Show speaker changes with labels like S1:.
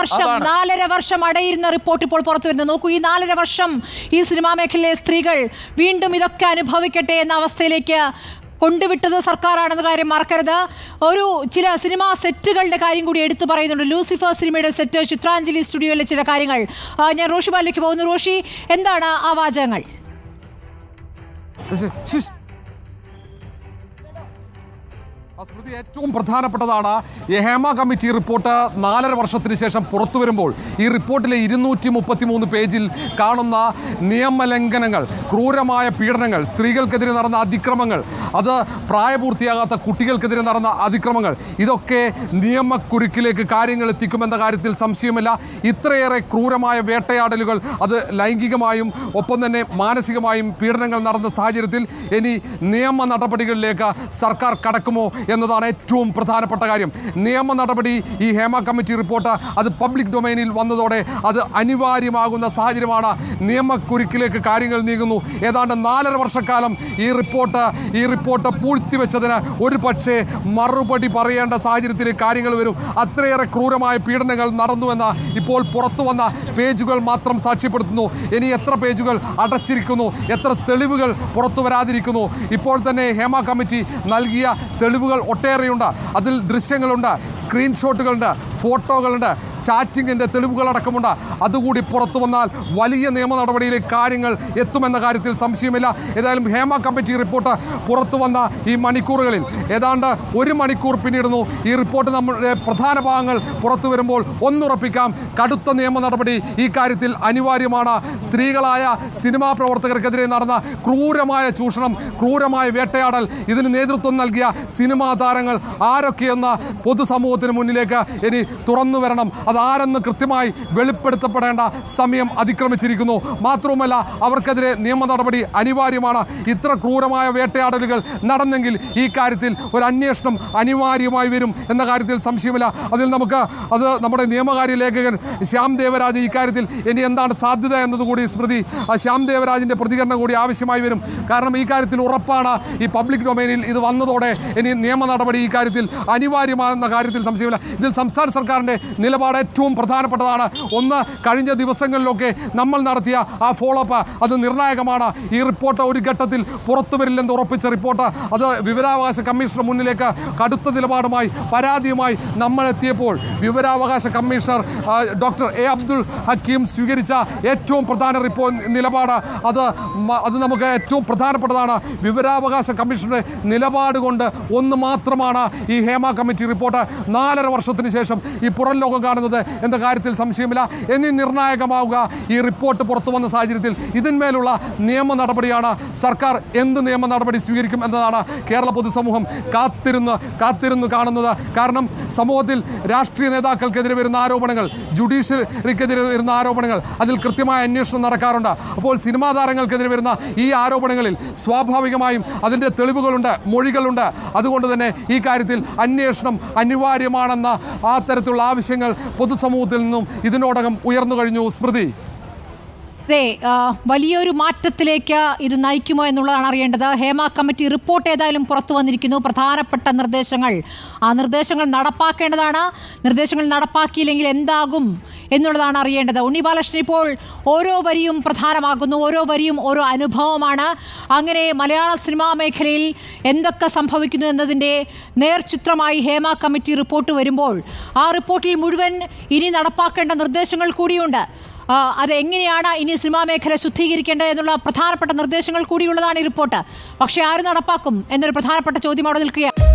S1: വർഷം നാലര വർഷം അടയിരുന്ന റിപ്പോർട്ട് ഇപ്പോൾ പുറത്തു വരുന്നത്. നോക്കൂ ഈ നാലര വർഷം ഈ സിനിമാ മേഖലയിലെ സ്ത്രീകൾ വീണ്ടും ഇതൊക്കെ അനുഭവിക്കട്ടെ എന്ന അവസ്ഥയിലേക്ക് കൊണ്ടുവിട്ടത് സർക്കാരാണെന്ന കാര്യം മറക്കരുത്. ഒരു ചില സിനിമാ സെറ്റുകളുടെ കാര്യം കൂടി എടുത്തു പറയുന്നുണ്ട്. ലൂസിഫർ സിനിമയുടെ സെറ്റ് ചിത്രാഞ്ജലി സ്റ്റുഡിയോയിലെ ചില കാര്യങ്ങൾ. ഞാൻ റോഷി ബാലിലേക്ക് പോകുന്നു. റോഷി എന്താണ് ആ വാചകങ്ങൾ?
S2: സ്മൃതി ഏറ്റവും പ്രധാനപ്പെട്ടതാണ്. ഹേമ കമ്മിറ്റി റിപ്പോർട്ട് നാലര വർഷത്തിന് ശേഷം പുറത്തു വരുമ്പോൾ ഈ റിപ്പോർട്ടിലെ ഇരുന്നൂറ്റി മുപ്പത്തി മൂന്ന് പേജിൽ കാണുന്ന നിയമലംഘനങ്ങൾ ക്രൂരമായ പീഡനങ്ങൾ സ്ത്രീകൾക്കെതിരെ നടന്ന അതിക്രമങ്ങൾ അത് പ്രായപൂർത്തിയാകാത്ത കുട്ടികൾക്കെതിരെ നടന്ന അതിക്രമങ്ങൾ ഇതൊക്കെ നിയമക്കുരുക്കിലേക്ക് കാര്യങ്ങൾ എത്തിക്കുമെന്ന കാര്യത്തിൽ സംശയമില്ല. ഇത്രയേറെ ക്രൂരമായ വേട്ടയാടലുകൾ അത് ലൈംഗികമായും ഒപ്പം തന്നെ മാനസികമായും പീഡനങ്ങൾ നടന്ന സാഹചര്യത്തിൽ ഇനി നിയമ നടപടികളിലേക്ക് സർക്കാർ കടക്കുമോ എന്നതാണ് ഏറ്റവും പ്രധാനപ്പെട്ട കാര്യം. നിയമ നടപടി ഈ ഹേമ കമ്മിറ്റി റിപ്പോർട്ട് അത് പബ്ലിക് ഡൊമൈനിൽ വന്നതോടെ അത് അനിവാര്യമാകുന്ന സാഹചര്യമാണ്. നിയമക്കുരുക്കിലേക്ക് കാര്യങ്ങൾ നീങ്ങുന്നു. ഏതാണ്ട് നാലര വർഷക്കാലം ഈ റിപ്പോർട്ട് ഈ റിപ്പോർട്ട് പൂഴ്ത്തിവെച്ചതിന് ഒരു പക്ഷേ മറുപടി പറയേണ്ട സാഹചര്യത്തിലേക്ക് കാര്യങ്ങൾ വരും. അത്രയേറെ ക്രൂരമായ പീഡനങ്ങൾ നടന്നുവെന്ന് ഇപ്പോൾ പുറത്തു വന്ന പേജുകൾ മാത്രം സാക്ഷ്യപ്പെടുത്തുന്നു. ഇനി എത്ര പേജുകൾ അടച്ചിരിക്കുന്നു? എത്ര തെളിവുകൾ പുറത്തു വരാതിരിക്കുന്നു? ഇപ്പോൾ തന്നെ ഹേമ കമ്മിറ്റി നൽകിയ തെളിവുകൾ ഒട്ടേറെയുണ്ട്. അതിൽ ദൃശ്യങ്ങളുണ്ട് സ്ക്രീൻഷോട്ടുകളുണ്ട് ഫോട്ടോകളുണ്ട് ചാറ്റിങ്ങിന്റെ തെളിവുകളടക്കമുണ്ട്. അതുകൂടി പുറത്തു വന്നാൽ വലിയ നിയമ നടപടിയിലേക്ക് കാര്യങ്ങൾ എത്തുമെന്ന കാര്യത്തിൽ സംശയമില്ല. ഏതായാലും ഹേമ കമ്മിറ്റി റിപ്പോർട്ട് പുറത്തു വന്ന ഈ മണിക്കൂറുകളിൽ. ഏതാണ്ട് ഒരു മണിക്കൂർ പിന്നിടുന്നു. ഈ റിപ്പോർട്ട് നമ്മുടെ പ്രധാന ഭാഗങ്ങൾ പുറത്തു വരുമ്പോൾ ഒന്നുറപ്പിക്കാം. കടുത്ത നിയമ നടപടി ഈ കാര്യത്തിൽ അനിവാര്യമാണ്. സ്ത്രീകളായ സിനിമാ പ്രവർത്തകർക്കെതിരെ നടന്ന ക്രൂരമായ ചൂഷണം ക്രൂരമായ വേട്ടയാടൽ ഇതിന് നേതൃത്വം നൽകിയ സിനിമാ താരങ്ങൾ ആരൊക്കെയെന്ന പൊതുസമൂഹത്തിന് മുന്നിലേക്ക് ഇനി തുറന്നു വരണം. അതാരെന്ന് കൃത്യമായി വെളിപ്പെടുത്തപ്പെടേണ്ട സമയം അതിക്രമിച്ചിരിക്കുന്നു. മാത്രവുമല്ല അവർക്കെതിരെ നിയമ നടപടി അനിവാര്യമാണ്. ഇത്ര ക്രൂരമായ വേട്ടയാടലുകൾ നടന്നെങ്കിൽ ഈ കാര്യത്തിൽ ഒരു അന്വേഷണം അനിവാര്യമായി വരും എന്ന കാര്യത്തിൽ സംശയമില്ല. അതിൽ നമുക്ക് അത് നമ്മുടെ നിയമകാര്യ ലേഖകൻ ശ്യാം ദേവരാജ് ഇക്കാര്യത്തിൽ കാര്യത്തിൽ ഇനി എന്താണ് സാധ്യത എന്നതുകൂടി സ്മൃതി ആ ശ്യാം ദേവരാജിന്റെ പ്രതികരണം കൂടി ആവശ്യമായി വരും. കാരണം ഈ കാര്യത്തിൽ ഉറപ്പാണ് ഈ പബ്ലിക് ഡൊമൈനിൽ ഇത് വന്നതോടെ ഇനി നിയമ നടപടി ഈ കാര്യത്തിൽ അനിവാര്യമാകുന്ന കാര്യത്തിൽ സംശയമില്ല. ഇതിൽ സംസ്ഥാന സർക്കാരിന്റെ നിലപാട് ഏറ്റവും പ്രധാനപ്പെട്ടതാണ്. ഒന്ന് കഴിഞ്ഞ ദിവസങ്ങളിലൊക്കെ നമ്മൾ നടത്തിയ ആ ഫോളോ അപ്പ് അത് നിർണായകമാണ്. ഈ റിപ്പോർട്ട് ഒരു ഘട്ടത്തിൽ പുറത്തു വരില്ലെന്ന് ഉറപ്പിച്ച റിപ്പോർട്ട് അത് വിവരാവകാശ കമ്മീഷണർ മുന്നിലേക്ക് കടുത്ത നിലപാടുമായി പരാതിയുമായി നമ്മൾ എത്തിയപ്പോൾ വിവരാവകാശ commissioner doctor A Abdul Hakeem സ്വീകരിച്ച ഏറ്റവും പ്രധാന റിപ്പോ നിലപാട് അത് അത് നമുക്ക് ഏറ്റവും പ്രധാനപ്പെട്ടതാണ്. വിവരാവകാശ കമ്മീഷന്റെ നിലപാട് കൊണ്ട് ഒന്ന് മാത്രമാണ് ഈ ഹേമ കമ്മിറ്റി റിപ്പോർട്ട്. നാലര വർഷത്തിന് ശേഷം ഈ പുറം ലോകം കാണുന്നത് എന്ന കാര്യത്തിൽ സംശയമില്ല. എന്നീ നിർണായകമാവുക ഈ റിപ്പോർട്ട് പുറത്തു വന്ന സാഹചര്യത്തിൽ ഇതിന്മേലുള്ള നിയമ നടപടിയാണ് സർക്കാർ എന്ത് നിയമ നടപടി സ്വീകരിക്കും എന്നതാണ് കേരള പൊതുസമൂഹം കാത്തിരുന്ന് കാത്തിരുന്ന് കാണുന്നത്. കാരണം സമൂഹത്തിൽ രാഷ്ട്രീയ നേതാക്കൾക്കെതിരെ വരുന്ന ആരോപണങ്ങൾ ജുഡീഷ്യറിക്കെതിരെ വരുന്ന ആരോപണങ്ങൾ അതിൽ കൃത്യമായ അന്വേഷണം നടക്കാറുണ്ട്. അപ്പോൾ സിനിമാ താരങ്ങൾക്കെതിരെ വരുന്ന ഈ ആരോപണങ്ങളിൽ സ്വാഭാവികമായും അതിന്റെ തെളിവുകളുണ്ട് മൊഴികളുണ്ട്. അതുകൊണ്ട് തന്നെ ഈ കാര്യത്തിൽ അന്വേഷണം അനിവാര്യമാണെന്ന ആ തരത്തിലുള്ള ആവശ്യങ്ങൾ പൊതുസമൂഹത്തിൽ നിന്നും ഇതിനോടകം ഉയർന്നു കഴിഞ്ഞു. സ്മൃതി.
S1: അതെ വലിയൊരു മാറ്റത്തിലേക്ക് ഇത് നയിക്കുമോ എന്നുള്ളതാണ് അറിയേണ്ടത്. ഹേമ കമ്മിറ്റി റിപ്പോർട്ട് ഏതായാലും പുറത്തു വന്നിരിക്കുന്നു. പ്രധാനപ്പെട്ട നിർദ്ദേശങ്ങൾ. ആ നിർദ്ദേശങ്ങൾ നടപ്പാക്കേണ്ടതാണ്. നിർദ്ദേശങ്ങൾ നടപ്പാക്കിയില്ലെങ്കിൽ എന്താകും എന്നുള്ളതാണ് അറിയേണ്ടത്. ഉണ്ണി ബാലകൃഷ്ണൻ ഇപ്പോൾ ഓരോ വരിയും പ്രധാനമാകുന്നു. ഓരോ വരിയും ഓരോ അനുഭവമാണ്. അങ്ങനെ മലയാള സിനിമാ മേഖലയിൽ എന്തൊക്കെ സംഭവിക്കുന്നു എന്നതിന്റെ നേർചിത്രമായി ഹേമ കമ്മിറ്റി റിപ്പോർട്ട് വരുമ്പോൾ ആ റിപ്പോർട്ടിൽ മുഴുവൻ ഇനി നടപ്പാക്കേണ്ട നിർദ്ദേശങ്ങൾ കൂടിയുണ്ട്. അത് എങ്ങനെയാണ് ഇനി സിനിമാ മേഖല ശുദ്ധീകരിക്കേണ്ടത് എന്നുള്ള പ്രധാനപ്പെട്ട നിർദ്ദേശങ്ങൾ കൂടിയുള്ളതാണ് ഈ റിപ്പോർട്ട്. പക്ഷേ ആര് നടപ്പാക്കും എന്നൊരു പ്രധാനപ്പെട്ട ചോദ്യം അവിടെ നിൽക്കുകയാണ്.